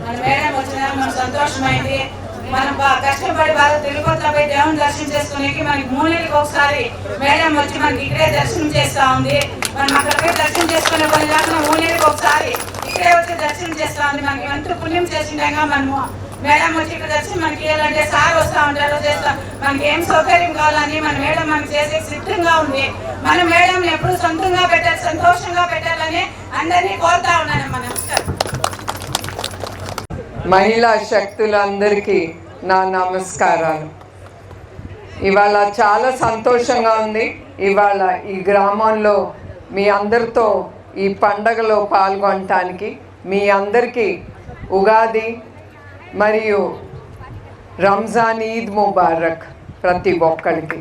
మన మేడం వచ్చిన మన సంతోషమైంది మనం బా- కష్టపడి బాగా తిరుపతిపై దేవుని దర్శనం చేసుకునేకి మనకి మూడు ఒకసారి మేడం వచ్చి మనకి ఇక్కడే దర్శనం చేస్తా ఉంది. మనం అక్కడ దర్శనం చేసుకునే పని లేకుండా మూడు ఒకసారి ఇక్కడే వచ్చి దర్శనం చేస్తా ఉంది. మనకి ఎంతో పుణ్యం చేసిండగా మనము మేడం వచ్చి ఇక్కడ వచ్చి మనకి ఇవ్వాలంటే సార్ వస్తూ ఉంటారు చేస్తాం. మనకి ఏం సౌకర్యం కావాలని మన మేడం మనకి చేసే సిద్ధంగా ఉంది. మన మేడం ఎప్పుడు సొంతంగా పెట్టాలి సంతోషంగా పెట్టాలని అందరినీ కోరుతా ఉన్నాను మన మహిళా శక్తులందరికీ నా నమస్కారాలు. ఇవాళ చాలా సంతోషంగా ఉంది. ఇవాళ ఈ గ్రామంలో మీ అందరితో ఈ పండగలో పాల్గొనటానికి మీ అందరికీ ఉగాది మరియు రంజాన్ ఈద్ ముబారక్ ప్రతి ఒక్కరికి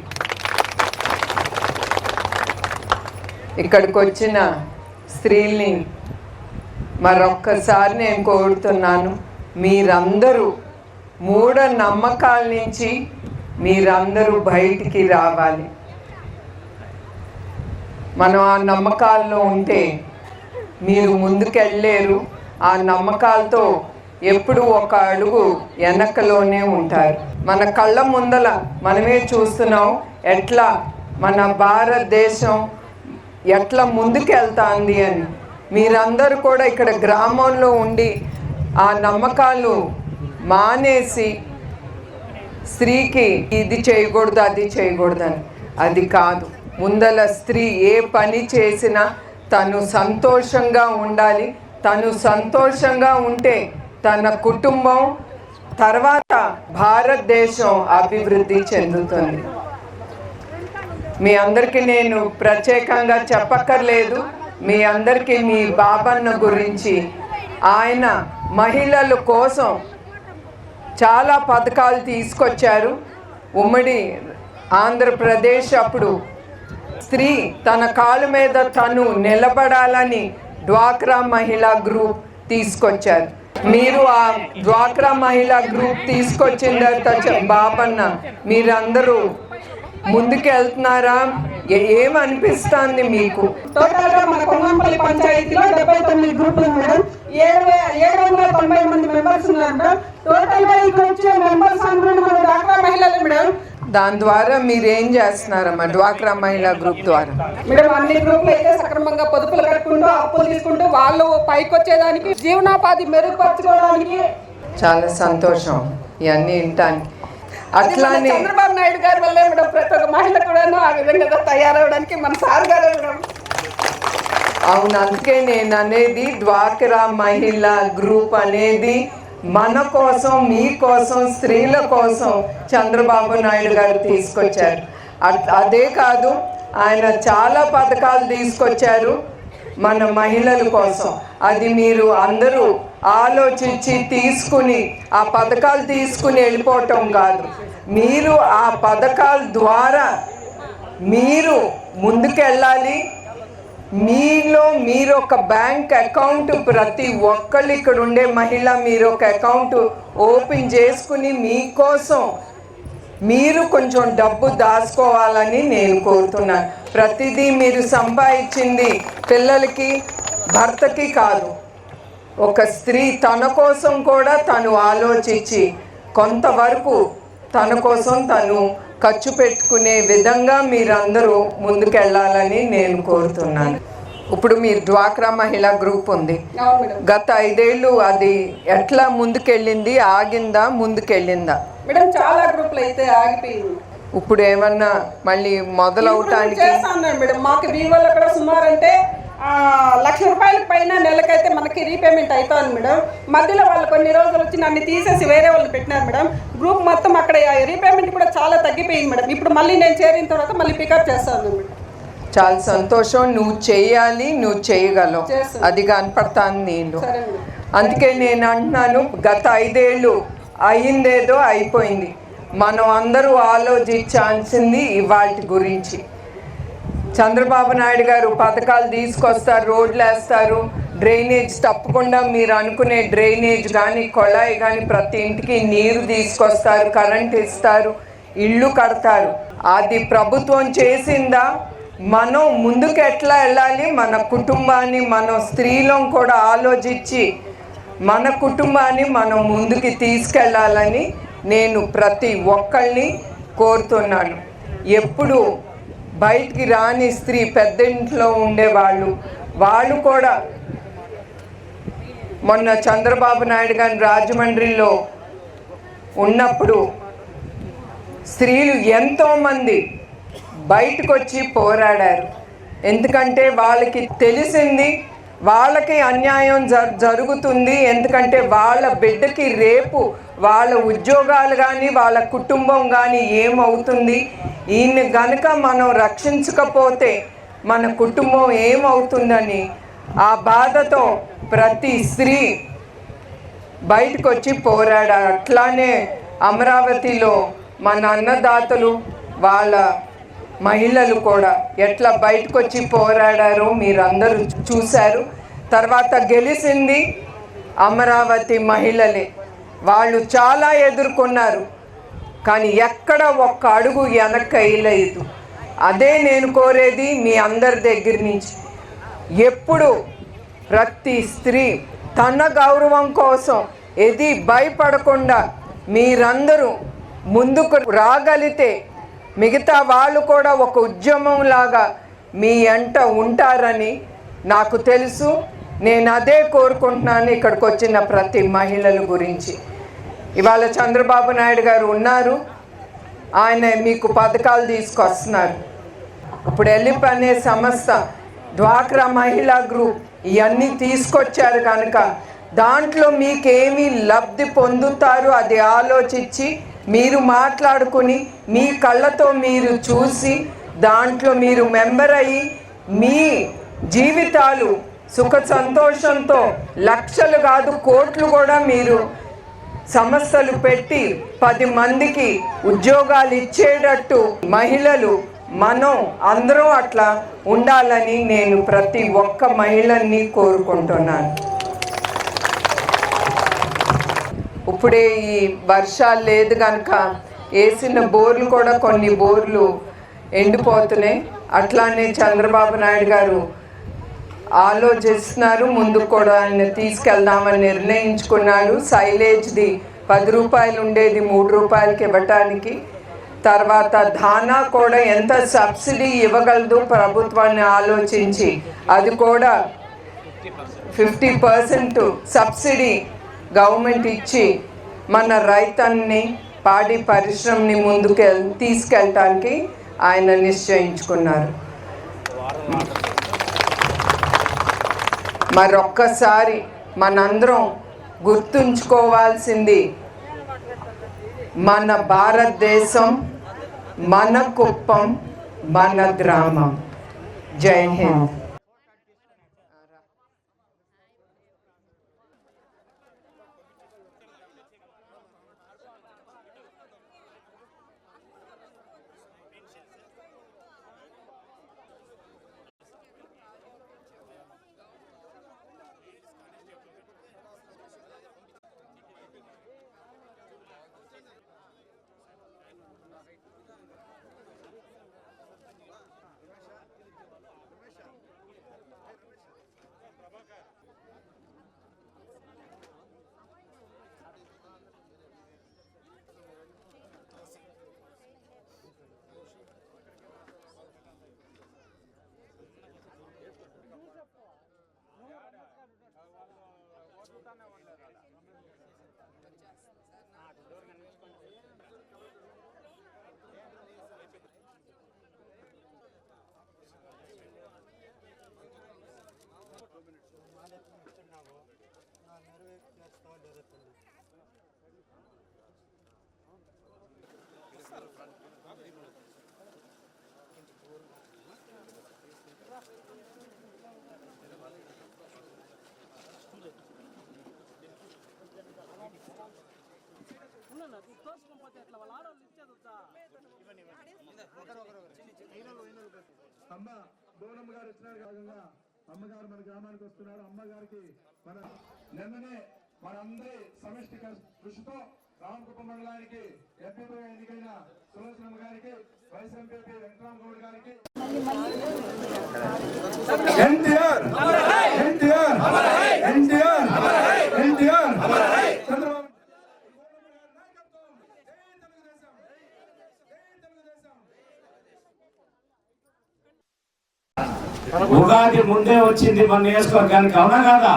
ఇక్కడికి వచ్చిన స్త్రీల్ని మరొక్కసారి నేను కోరుతున్నాను మీరందరూ మూఢ నమ్మకాల నుంచి మీరందరూ బయటికి రావాలి. మనం ఆ నమ్మకాల్లో ఉంటే మీరు ముందుకెళ్ళలేరు ఆ నమ్మకాలతో ఎప్పుడు ఒక అడుగు వెనకలోనే ఉంటారు. మన కళ్ళ ముందల మనమే చూస్తున్నాం ఎట్లా మన భారతదేశం ఎట్లా ముందుకెళ్తాంది అని. మీరందరూ కూడా ఇక్కడ గ్రామంలో ఉండి ఆ నమ్మకాలు మానేసి స్త్రీకి ఇది చేయకూడదు అది చేయకూడదని అది కాదు. ముందల స్త్రీ ఏ పని చేసినా తను సంతోషంగా ఉండాలి. తను సంతోషంగా ఉంటే తన కుటుంబం తర్వాత భారతదేశం అభివృద్ధి చెందుతుంది. మీ అందరికీ నేను ప్రత్యేకంగా చెప్పక్కర్లేదు. మీ అందరికీ మీ బాబన్న గురించి ఆయన మహిళల కోసం చాలా పథకాలు తీసుకొచ్చారు. ఉమ్మడి ఆంధ్రప్రదేశ్ అప్పుడు స్త్రీ తన కాలు మీద తను నిలబడాలని డ్వాక్రా మహిళా గ్రూప్ తీసుకొచ్చారు. మీరు ఆ డ్వాక్రా మహిళా గ్రూప్ తీసుకొచ్చిన తర్వాత బాపన్న. మీరందరూ ముందుకెళ్తున్నారా? ఏమనిపిస్తుంది మీకు? టోటల్గా మన కొంగంపల్లి పంచాయతీలో డెబ్బై తొమ్మిది గ్రూపులు మేడం. ఏడు ఏడు వందల తొంభై మంది మెంబర్స్ ఉన్నారు టోటల్గా ఇక్కడ వచ్చే మెంబర్స్ అందరూ మన డాక్రా మహిళలు మేడం. దాని ద్వారా మీరు ఏం చేస్తున్నారమ్మా? డ్వాక్రా మహిళా గ్రూప్ ద్వారా. మేడం అన్ని గ్రూపులు అయితే సక్రమంగా పొదుపులు కట్టుకుంటూ అప్పులు తీసుకుంటూ వాళ్ళు పైకి వచ్చేదానికి జీవనోపాధి మెరుగుపరచుకోవడానికి. చాలా సంతోషం ఇవన్నీ వినటానికి. అట్లానే చంద్రబాబు నాయుడు గారి వల్లే మేడం ప్రతి ఒక్క మహిళ కూడాను ఆ విధంగా తయారవడానికి మన సార్ గారు అవును అందుకే నేను అనేది డ్వాక్రా మహిళా గ్రూప్ అనేది మన కోసం మీ కోసం స్త్రీల కోసం చంద్రబాబు నాయుడు గారు తీసుకొచ్చారు. అదే కాదు ఆయన చాలా పథకాలు తీసుకొచ్చారు మన మహిళల కోసం. అది మీరు అందరూ ఆలోచించి తీసుకుని ఆ పథకాలు తీసుకుని వెళ్ళిపోవటం కాదు. మీరు ఆ పథకాల ద్వారా మీరు ముందుకెళ్ళాలి మీలో మీరు ఒక బ్యాంక్ అకౌంట్ ప్రతి ఒక్కళ్ళు ఇక్కడ ఉండే మహిళ మీరు ఒక అకౌంట్ ఓపెన్ చేసుకుని మీకోసం మీరు కొంచెం డబ్బు దాచుకోవాలని నేను కోరుతున్నాను. ప్రతిదీ మీరు సంపాదించింది పిల్లలకి భర్తకి కాదు. ఒక స్త్రీ తన కోసం కూడా తను ఆలోచించి కొంతవరకు తన కోసం తను ఖర్చు పెట్టుకునే విధంగా మీరందరూ ముందుకెళ్ళాలని నేను కోరుతున్నాను. ఇప్పుడు మీరు డ్వాక్రా మహిళా గ్రూప్ ఉంది. గత ఐదేళ్ళు అది ఎట్లా ముందుకెళ్ళింది ఆగిందా ముందుకెళ్ళిందా? మేడం చాలా గ్రూపులు అయితే ఆగిపోయింది. ఇప్పుడు ఏమన్నా మళ్ళీ మొదలవటానికి మేడం. మాకు వివోలో కూడా సుమారు అంటే లక్ష రూపాయల పైన నెలకైతే మనకి రీపేమెంట్ అవుతుంది మేడం. మధ్యలో వాళ్ళు కొన్ని రోజులు వచ్చి నన్ను తీసేసి వేరే వాళ్ళని పెట్టినారు మేడం. గ్రూప్ మొత్తం అక్కడ రీపేమెంట్ కూడా చాలా తగ్గిపోయింది మేడం. ఇప్పుడు మళ్ళీ నేను చేరిన తర్వాత మళ్ళీ పికప్ చేస్తాను మేడం. చాలా సంతోషం. నువ్వు చేయాలి నువ్వు చేయగలవు. అది కనపడతాను నేను అందుకే నేను అంటున్నాను గత ఐదేళ్ళు అయిందేదో అయిపోయింది. మనం అందరూ ఆలోచించాల్సింది ఇవాటి గురించి. చంద్రబాబు నాయుడు గారు పథకాలు తీసుకొస్తారు రోడ్లు వేస్తారు డ్రైనేజ్ తప్పకుండా మీరు అనుకునే డ్రైనేజ్ కానీ కొళాయి కానీ ప్రతి ఇంటికి నీరు తీసుకొస్తారు కరెంట్ ఇస్తారు ఇల్లు కడతారు. అది ప్రభుత్వం చేసిందా? మనం ముందుకు ఎట్లా వెళ్ళాలి? మన కుటుంబాన్ని మనం స్త్రీలం కూడా ఆలోచించి మన కుటుంబాన్ని మనం ముందుకి తీసుకెళ్ళాలని నేను ప్రతి ఒక్కళ్ళని కోరుతున్నాను. ఎప్పుడు బయటికి రాని స్త్రీ పెద్ద ఇంట్లో ఉండేవాళ్ళు. వాళ్ళు కూడా మొన్న చంద్రబాబు నాయుడు గారి రాజమండ్రిలో ఉన్నప్పుడు స్త్రీలు ఎంతోమంది బయటకు వచ్చి పోరాడారు. ఎందుకంటే వాళ్ళకి తెలిసింది వాళ్ళకి అన్యాయం జ- జరుగుతుంది. ఎందుకంటే వాళ్ళ బిడ్డకి రేపు వాళ్ళ ఉద్యోగాలు కానీ వాళ్ళ కుటుంబం కానీ ఏమవుతుంది? ఈయన గనుక మనం రక్షించకపోతే మన కుటుంబం ఏమవుతుందని ఆ బాధతో ప్రతి స్త్రీ బయటకు వచ్చి పోరాడారు అట్లానే అమరావతిలో మన అన్నదాతలు వాళ్ళ మహిళలు కూడా ఎట్లా బయటకు వచ్చి పోరాడారో మీరందరూ చూశారు. తర్వాత గెలిచింది అమరావతి మహిళలే. వాళ్ళు చాలా ఎదుర్కొన్నారు. కానీ ఎక్కడ ఒక్క అడుగు వెనక్కి వేయలేదు. అదే నేను కోరేది మీ అందరి దగ్గర నుంచి. ఎప్పుడు ప్రతి స్త్రీ తన గౌరవం కోసం ఏది భయపడకుండా మీరందరూ ముందుకు రాగలిగితే మిగతా వాళ్ళు కూడా ఒక ఉద్యమం లాగా మీ ఎంట ఉంటారని నాకు తెలుసు. నేను అదే కోరుకుంటున్నాను ఇక్కడికి వచ్చిన ప్రతి మహిళల గురించి. ఇవాళ చంద్రబాబు నాయుడు గారు ఉన్నారు. ఆయన మీకు పథకాలు తీసుకొస్తున్నారు. ఇప్పుడు ఎలిప్ అనే సంస్థ డ్వాక్రా మహిళా గ్రూప్ ఇవన్నీ తీసుకొచ్చారు కనుక దాంట్లో మీకేమీ లబ్ధి పొందుతారు అది ఆలోచించి మీరు మాట్లాడుకుని మీ కళ్ళతో మీరు చూసి దాంట్లో మీరు మెంబర్ అయ్యి మీ జీవితాలు సుఖ సంతోషంతో లక్షలు కాదు కోట్లు కూడా మీరు సమస్యలు పెట్టి పది మందికి ఉద్యోగాలు ఇచ్చేటట్టు మహిళలు మనం అందరం అట్లా ఉండాలని నేను ప్రతి ఒక్క మహిళని కోరుకుంటున్నాను. ఇప్పుడే ఈ వర్షాలు లేదు కనుక వేసిన బోర్లు కూడా కొన్ని బోర్లు ఎండిపోతున్నాయి. అట్లానే చంద్రబాబు నాయుడు గారు ఆలోచిస్తున్నారు. ముందుకు కూడా ఆయన తీసుకెళ్దామని నిర్ణయించుకున్నారు సైలేజ్ది పది రూపాయలు ఉండేది మూడు రూపాయలకి ఇవ్వటానికి. తర్వాత ధానా కూడా ఎంత సబ్సిడీ ఇవ్వగలదు ప్రభుత్వాన్ని ఆలోచించి అది కూడా ఫిఫ్టీ పర్సెంట్ సబ్సిడీ గవర్నమెంట్ ఇచ్చి మన రైతాన్ని పాడి పరిశ్రమని ముందుకు తీసుకెళ్ళటానికి ఆయన నిశ్చయించుకున్నారు. మరొక్కసారి మనందరం గుర్తుంచుకోవాల్సింది మన భారతదేశం మన కుప్పం మన గ్రామం. జై హింద్. అమ్మ బోనమ్మ గారు వచ్చినారు కాకుండా అమ్మగారు మన గ్రామానికి వస్తున్నారు. అమ్మగారికి మన నిన్ననే మనందరి సమిష్టి కృషితో రామకుప్ప మండలానికి ఎంపీగా ఎన్నికైన సులోచనమ్మ గారికి వైస్ ఎంపీ వెంకటరామ గౌడ్ గారికి ఎన్టీఆర్ ఎన్టీఆర్ ఎన్టీఆర్ ఎన్టీఆర్ చంద్రబాబు ఉగాది ముందే వచ్చింది మన నియోజకవర్గానికి. అవునా కాదా?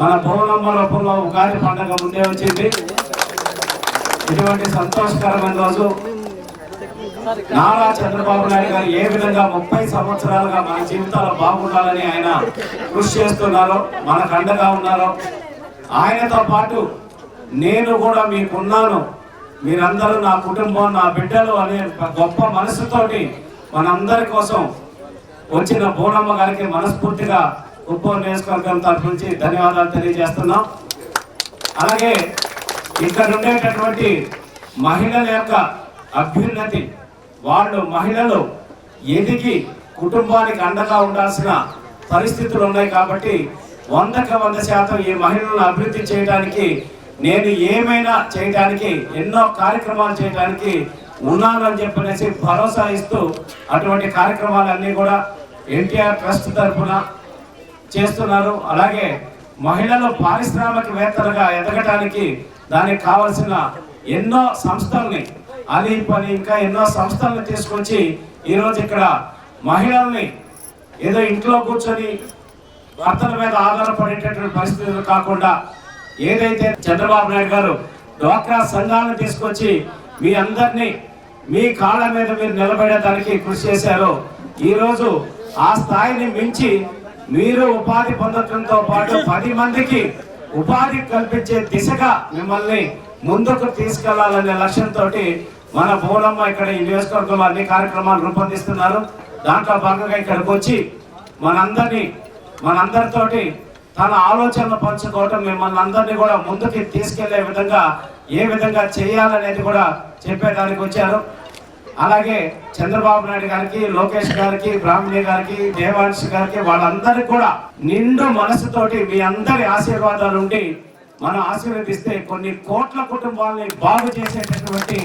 మన పౌర్ణమ్మ రూపంలో ఉగాది పండుగ ముందే వచ్చింది. ఇటువంటి సంతోషకరమైన రోజు. నారా చంద్రబాబు నాయుడు గారు ఏ విధంగా ముప్పై సంవత్సరాలుగా మన జీవితాలు బాగుండాలని ఆయన కృషి చేస్తున్నారో మనకు అండగా ఉన్నారో ఆయనతో పాటు నేను కూడా మీకున్నాను. మీరందరూ నా కుటుంబం నా బిడ్డలు అనే గొప్ప మనసుతోటి మనందరి కోసం వచ్చిన బోనమ్మ గారికి మనస్ఫూర్తిగా ఉప్పో నియోజకవర్గం తరఫు నుంచి ధన్యవాదాలు తెలియజేస్తున్నాం. అలాగే ఇక్కడ ఉండేటటువంటి మహిళల యొక్క అభ్యున్నతి వాళ్ళు మహిళలు ఎదిగి కుటుంబానికి అండగా ఉండాల్సిన పరిస్థితులు ఉన్నాయి కాబట్టి వందకి వంద శాతం ఈ మహిళలను అభివృద్ధి చేయడానికి నేను ఏమైనా చేయడానికి ఎన్నో కార్యక్రమాలు చేయడానికి ఉన్నానని చెప్పనేసి భరోసా ఇస్తూ అటువంటి కార్యక్రమాలన్నీ కూడా ఎన్టీఆర్ ట్రస్ట్ తరఫున చేస్తున్నారు. అలాగే మహిళలు పారిశ్రామికవేత్తలుగా ఎదగటానికి దానికి కావలసిన ఎన్నో సంస్థల్ని అది పని ఇంకా ఎన్నో సంస్థలను తీసుకొచ్చి ఈరోజు ఇక్కడ మహిళల్ని ఏదో ఇంట్లో కూర్చొని భర్తల మీద ఆధారపడేటటువంటి పరిస్థితులు కాకుండా ఏదైతే చంద్రబాబు నాయుడు గారు డ్వాక్రా సంఘాలను తీసుకొచ్చి మీ అందరినీ మీ కాళ్ళ మీద మీరు నిలబడేదానికి కృషి చేశారు ఈరోజు ఆ స్థాయిని మించి మీరు ఉపాధి పొందడంతో పాటు పది మందికి ఉపాధి కల్పించే దిశగా మిమ్మల్ని ముందుకు తీసుకెళ్ళాలనే లక్ష్యంతో మన బోలమ్మ ఇక్కడ ఈ నియోజకవర్గంలో అన్ని కార్యక్రమాలు రూపొందిస్తున్నారు. దాంట్లో భాగంగా ఇక్కడికి వచ్చి మనందరినీ మనందరితోటి తన ఆలోచనలు పంచుకోవటం మిమ్మల్ని అందరినీ కూడా ముందుకి తీసుకెళ్ళే విధంగా ఏ విధంగా చేయాలనేది కూడా చెప్పేదానికి వచ్చారు. అలాగే చంద్రబాబు నాయుడు గారికి లోకేష్ గారికి బ్రాహ్మణి గారికి దేవాంశ్ గారికి వాళ్ళందరికీ కూడా నిండు మనసుతోటి మీ అందరి ఆశీర్వాదాలు ఉండి మనం ఆశీర్వదిస్తే కొన్ని కోట్ల కుటుంబాలని బాగు చేసేటటువంటి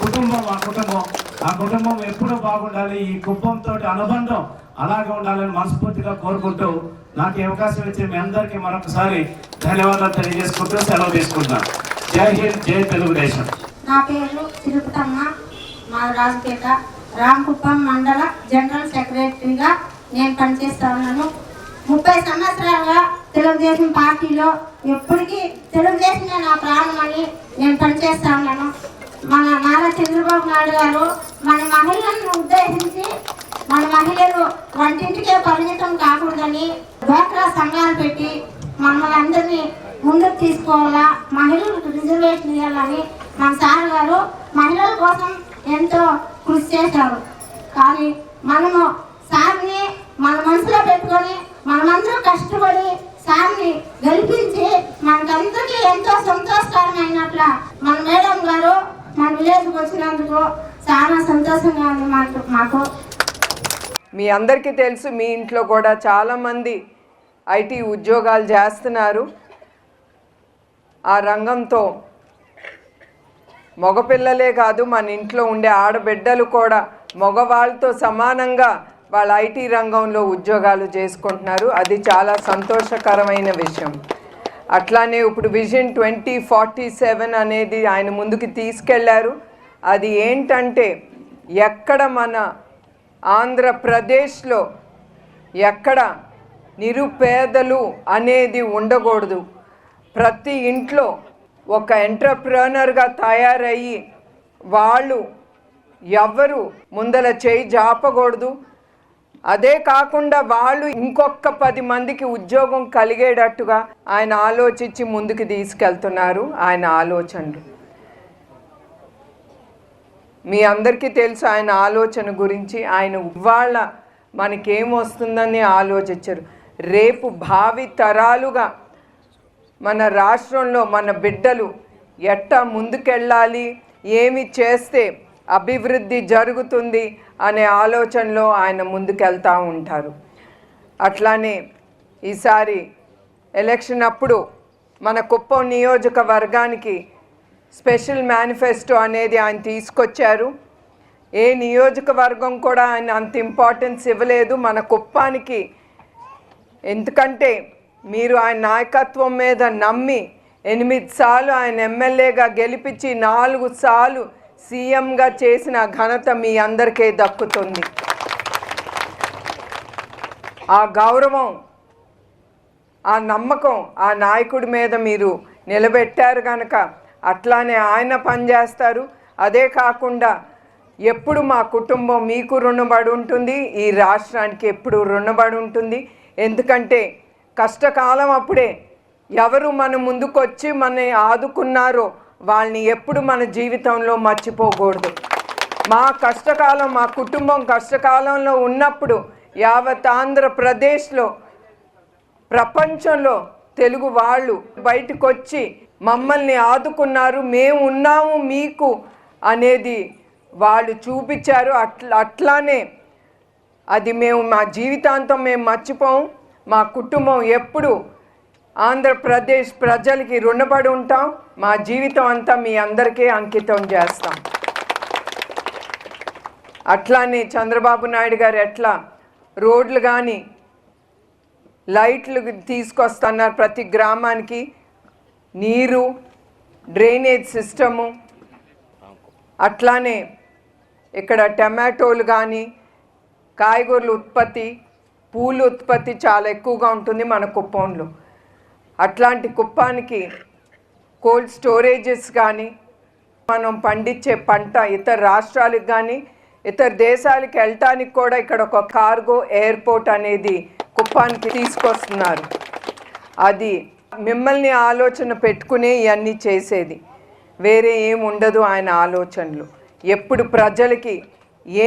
కుటుంబం ఆ కుటుంబం. ఆ కుటుంబం ఎప్పుడూ బాగుండాలి? ఈ కుటుంబంతో అనుబంధం అలాగే ఉండాలని మనస్ఫూర్తిగా కోరుకుంటూ నాకు ఈ అవకాశం ఇచ్చిన మీ అందరికీ మరొకసారి ధన్యవాదాలు తెలియజేసుకుంటూ సెలవు తీసుకుంటున్నాను. జై హింద్ జై తెలుగుదేశం. నా పేరు తిరుపతమ్మ మా రాజపేట రామకుప్పం మండల జనరల్ సెక్రటరీగా నేను పనిచేస్తా ఉన్నాను. ముప్పై సంవత్సరాలుగా తెలుగుదేశం పార్టీలో ఎప్పటికీ తెలుగుదేశమే నా ప్రాణం అని నేను పనిచేస్తా ఉన్నాను. మన నారా చంద్రబాబు నాయుడు గారు మన మహిళలను ఉద్దేశించి మన మహిళలు వంటింటికే పరిమితం కాకూడదని డ్వాక్రా సంఘాలు పెట్టి మమ్మల్ని అందరినీ ముందుకు తీసుకోవాలా మహిళలకు రిజర్వేషన్ ఇవ్వాలని మన సార్ గారు మహిళల కోసం ఎంతో కృషి చేశారు. కానీ మనము సార్ని మన మనసులో పెట్టుకొని మనమందరం కష్టపడి సార్ని గెలిపించి మనకందరికీ ఎంతో సంతోషకరమైనట్ల మన మేడం గారు మన విలేజ్కి వచ్చినందుకు చాలా సంతోషంగా ఉంది మాకు మాకు. మీ అందరికీ తెలుసు మీ ఇంట్లో కూడా చాలామంది ఐటీ ఉద్యోగాలు చేస్తున్నారు. ఆ రంగంతో మగపిల్లలే కాదు మన ఇంట్లో ఉండే ఆడబిడ్డలు కూడా మగవాళ్ళతో సమానంగా వాళ్ళ ఐటీ రంగంలో ఉద్యోగాలు చేసుకుంటున్నారు. అది చాలా సంతోషకరమైన విషయం. అట్లానే ఇప్పుడు విజన్ ట్వంటీ ఫార్టీ సెవెన్ అనేది ఆయన ముందుకు తీసుకెళ్ళారు. అది ఏంటంటే ఎక్కడ మన ఆంధ్రప్రదేశ్లో ఎక్కడ నిరుపేదలు అనేది ఉండకూడదు. ప్రతి ఇంట్లో ఒక ఎంటర్ప్రనర్గా తయారయ్యి వాళ్ళు ఎవ్వరు ముందల చేయి జాపకూడదు. అదే కాకుండా వాళ్ళు ఇంకొక పది మందికి ఉద్యోగం కలిగేటట్టుగా ఆయన ఆలోచించి ముందుకు తీసుకెళ్తున్నారు. ఆయన ఆలోచనలు. మీ అందరికీ తెలుసు ఆయన ఆలోచన గురించి. ఆయన ఇవాళ మనకేమొస్తుందని ఆలోచించరు. రేపు భావి తరాలుగా మన రాష్ట్రంలో మన బిడ్డలు ఎట్టా ముందుకెళ్ళాలి? ఏమి చేస్తే అభివృద్ధి జరుగుతుంది అనే ఆలోచనలో ఆయన ముందుకెళ్తూ ఉంటారు. అట్లానే ఈసారి ఎలక్షన్ అప్పుడు మన కుప్పం నియోజకవర్గానికి స్పెషల్ మేనిఫెస్టో అనేది ఆయన తీసుకొచ్చారు. ఏ నియోజకవర్గం కూడా ఆయన అంత ఇంపార్టెన్స్ ఇవ్వలేదు. మన కుప్పానికి ఎందుకంటే మీరు ఆయన నాయకత్వం మీద నమ్మి ఎనిమిది సార్లు ఆయన ఎమ్మెల్యేగా గెలిపించి నాలుగు సార్లు సీఎంగా చేసిన ఘనత మీ అందరికీ దక్కుతుంది. ఆ గౌరవం ఆ నమ్మకం ఆ నాయకుడి మీద మీరు నిలబెట్టారు కనుక అట్లానే ఆయన పనిచేస్తారు. అదే కాకుండా ఎప్పుడు మా కుటుంబం మీకు రుణబడి ఉంటుంది ఈ రాష్ట్రానికి ఎప్పుడు రుణబడి ఉంటుంది. ఎందుకంటే కష్టకాలం అప్పుడే ఎవరు మన ముందుకొచ్చి మన ఆదుకున్నారో వాళ్ళని ఎప్పుడు మన జీవితంలో మర్చిపోకూడదు. మా కష్టకాలం మా కుటుంబం కష్టకాలంలో ఉన్నప్పుడు యావత్ ఆంధ్రప్రదేశ్లో ప్రపంచంలో తెలుగు వాళ్ళు బయటకు వచ్చి మమ్మల్ని ఆదుకున్నారు మేము ఉన్నాము మీకు అనేది వాళ్ళు చూపించారు. అట్లా అట్లానే అది మేము మా జీవితాంతం మేము మర్చిపోము మా కుటుంబం ఎప్పుడు ఆంధ్రప్రదేశ్ ప్రజలకి రుణపడి ఉంటాం. మా జీవితం అంతా మీ అందరికీ అంకితం చేస్తాం. అట్లానే చంద్రబాబు నాయుడు గారు ఎట్లా రోడ్లు కానీ లైట్లు తీసుకొస్తున్నారు ప్రతి గ్రామానికి. నీరు డ్రైనేజ్ సిస్టము. అట్లానే ఇక్కడ టమాటోలు కానీ కాయగూరల ఉత్పత్తి పూలు ఉత్పత్తి చాలా ఎక్కువగా ఉంటుంది మన కుప్పంలో. అట్లాంటి కుప్పానికి కోల్డ్ స్టోరేజెస్ కానీ మనం పండించే పంట ఇతర రాష్ట్రాలకు కానీ ఇతర దేశాలకు వెళ్ళటానికి కూడా ఇక్కడ ఒక కార్గో ఎయిర్పోర్ట్ అనేది కుప్పానికి తీసుకొస్తున్నారు. అది మిమ్మల్ని ఆలోచన పెట్టుకునే ఇవన్నీ చేసేది. వేరే ఏం ఉండదు ఆయన ఆలోచనలు. ఎప్పుడు ప్రజలకి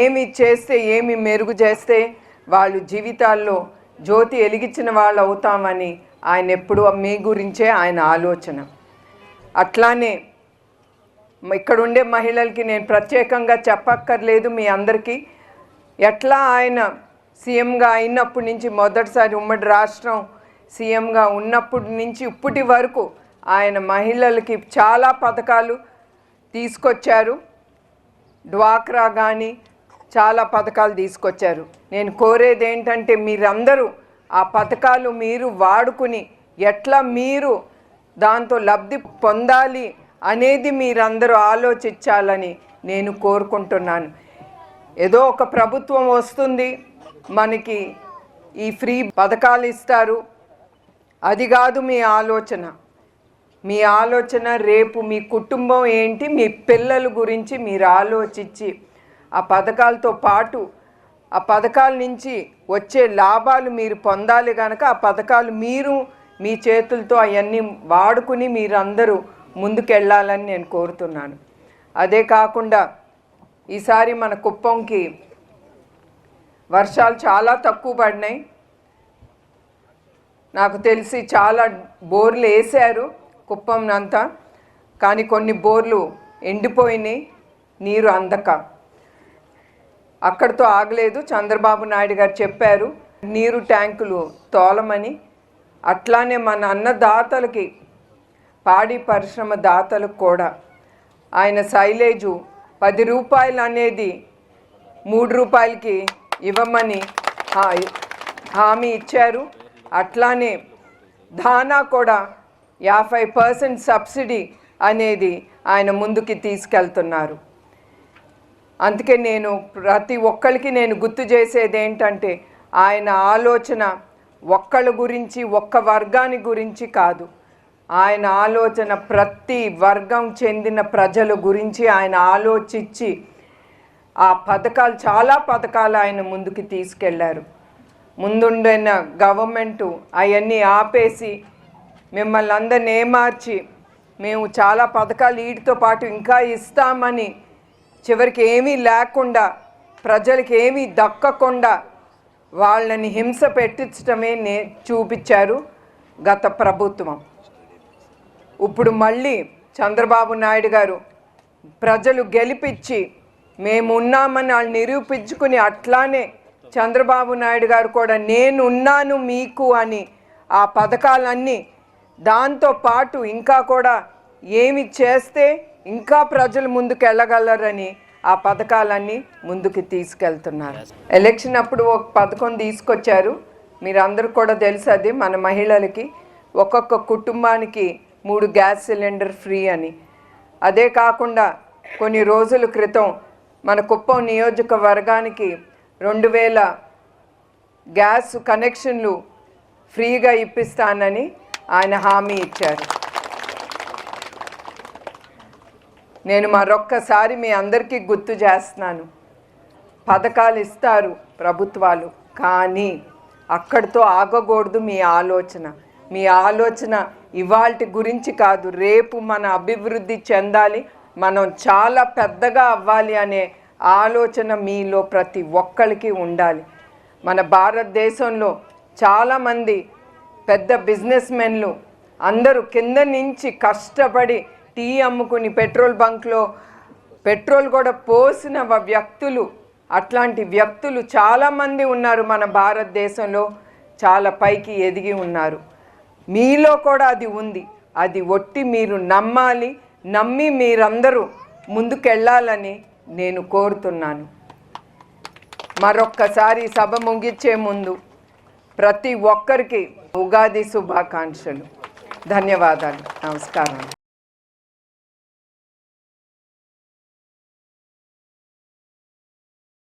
ఏమి చేస్తే ఏమి మెరుగు చేస్తే వాళ్ళు జీవితాల్లో జ్యోతి వెలిగించిన వాళ్ళు అవుతామని ఆయన ఎప్పుడు మీ గురించే ఆయన ఆలోచన. అట్లానే ఇక్కడుండే ఇక్కడ ఉండే మహిళలకి నేను ప్రత్యేకంగా చెప్పక్కర్లేదు మీ అందరికీ. ఎట్లా ఆయన సీఎంగా అయినప్పటి నుంచి మొదటిసారి ఉమ్మడి రాష్ట్రం సీఎంగా ఉన్నప్పటి నుంచి ఇప్పటి వరకు ఆయన మహిళలకి చాలా పథకాలు తీసుకొచ్చారు. డ్వాక్రా కానీ చాలా పథకాలు తీసుకొచ్చారు. నేను కోరేది ఏంటంటే మీరందరూ ఆ పథకాలు మీరు వాడుకుని ఎట్లా మీరు దాంతో లబ్ధి పొందాలి అనేది మీరందరూ ఆలోచించాలని నేను కోరుకుంటున్నాను. ఏదో ఒక ప్రభుత్వం వస్తుంది మనకి ఈ ఫ్రీ పథకాలు ఇస్తారు. అది కాదు మీ ఆలోచన. మీ ఆలోచన రేపు మీ కుటుంబం ఏంటి మీ పిల్లల గురించి మీరు ఆలోచించి ఆ పథకాలతో పాటు ఆ పథకాల నుంచి వచ్చే లాభాలు మీరు పొందాలి కనుక ఆ పథకాలు మీరు మీ చేతులతో అవన్నీ వాడుకుని మీరందరూ ముందుకెళ్ళాలని నేను కోరుతున్నాను. అదే కాకుండా ఈసారి మన కుప్పంకి వర్షాలు చాలా తక్కువ పడినాయి. నాకు తెలిసి చాలా బోర్లు వేశారు కుప్పం అంతా కానీ కొన్ని బోర్లు ఎండిపోయినాయి. నీరు అందక. అక్కడితో ఆగలేదు. చంద్రబాబు నాయుడు గారు చెప్పారు నీరు ట్యాంకులు తోలమని. అట్లానే మన అన్నదాతలకి పాడి పరిశ్రమ దాతలకు కూడా ఆయన సైలేజు పది రూపాయలు అనేది మూడు రూపాయలకి ఇవ్వమని హామీ ఇచ్చారు. అట్లానే ధానా కూడా యాభై పర్సెంట్ సబ్సిడీ అనేది ఆయన ముందుకి తీసుకెళ్తున్నారు. అందుకే నేను ప్రతి ఒక్కరికి నేను గుర్తు చేసేది ఏంటంటే ఆయన ఆలోచన ఒక్కళ్ళ గురించి ఒక్క వర్గాని గురించి కాదు. ఆయన ఆలోచన ప్రతి వర్గం చెందిన ప్రజల గురించి ఆయన ఆలోచించి ఆ పథకాలు చాలా పథకాలు ఆయన ముందుకు తీసుకెళ్ళారు. ముందుండిన గవర్నమెంటు అవన్నీ ఆపేసి మిమ్మల్ని అందరిని ఏమార్చి మేము చాలా పథకాలు వీటితో పాటు ఇంకా ఇస్తామని చివరికి ఏమీ లేకుండా ప్రజలకి ఏమీ దక్కకుండా వాళ్ళని హింస పెట్టించడమే నే చూపించారు గత ప్రభుత్వం. ఇప్పుడు మళ్ళీ చంద్రబాబు నాయుడు గారు ప్రజలు గెలిపించి మేము ఉన్నామని వాళ్ళు నిరూపించుకుని అట్లానే చంద్రబాబు నాయుడు గారు కూడా నేనున్నాను మీకు అని ఆ పథకాలన్నీ దాంతో పాటు ఇంకా కూడా ఏమి చేస్తే ఇంకా ప్రజలు ముందుకు వెళ్ళగలరని ఆ పథకాలన్నీ ముందుకు తీసుకెళ్తున్నారు. ఎలక్షన్ అప్పుడు ఒక పథకం తీసుకొచ్చారు. మీరందరూ కూడా తెలుసు అది మన మహిళలకి. ఒక్కొక్క కుటుంబానికి మూడు గ్యాస్ సిలిండర్ ఫ్రీ అని. అదే కాకుండా కొన్ని రోజుల క్రితం మన కుప్పం నియోజకవర్గానికి రెండు వేల గ్యాస్ కనెక్షన్లు ఫ్రీగా ఇప్పిస్తానని ఆయన హామీ ఇచ్చారు. నేను మరొక్కసారి మీ అందరికీ గుర్తు చేస్తున్నాను. పథకాలు ఇస్తారు ప్రభుత్వాలు కానీ అక్కడితో ఆగకూడదు మీ ఆలోచన. మీ ఆలోచన ఇవాల్టి గురించి కాదు రేపు మన అభివృద్ధి చెందాలి మనం చాలా పెద్దగా అవ్వాలి అనే ఆలోచన మీలో ప్రతి ఒక్కరికి ఉండాలి. మన భారతదేశంలో చాలామంది పెద్ద బిజినెస్ మెన్లు అందరూ కింద నుంచి కష్టపడి టీ అమ్ముకుని పెట్రోల్ బంక్లో పెట్రోల్ కూడా పోసిన వ్యక్తులు అట్లాంటి వ్యక్తులు చాలామంది ఉన్నారు మన భారతదేశంలో చాలా పైకి ఎదిగి ఉన్నారు. మీలో కూడా అది ఉంది. అది ఒట్టి మీరు నమ్మాలి నమ్మి మీరందరూ ముందుకెళ్ళాలని నేను కోరుతున్నాను. మరొక్కసారి సభ ముగించే ముందు ప్రతి ఒక్కరికి ఉగాది శుభాకాంక్షలు. ధన్యవాదాలు. నమస్కారం.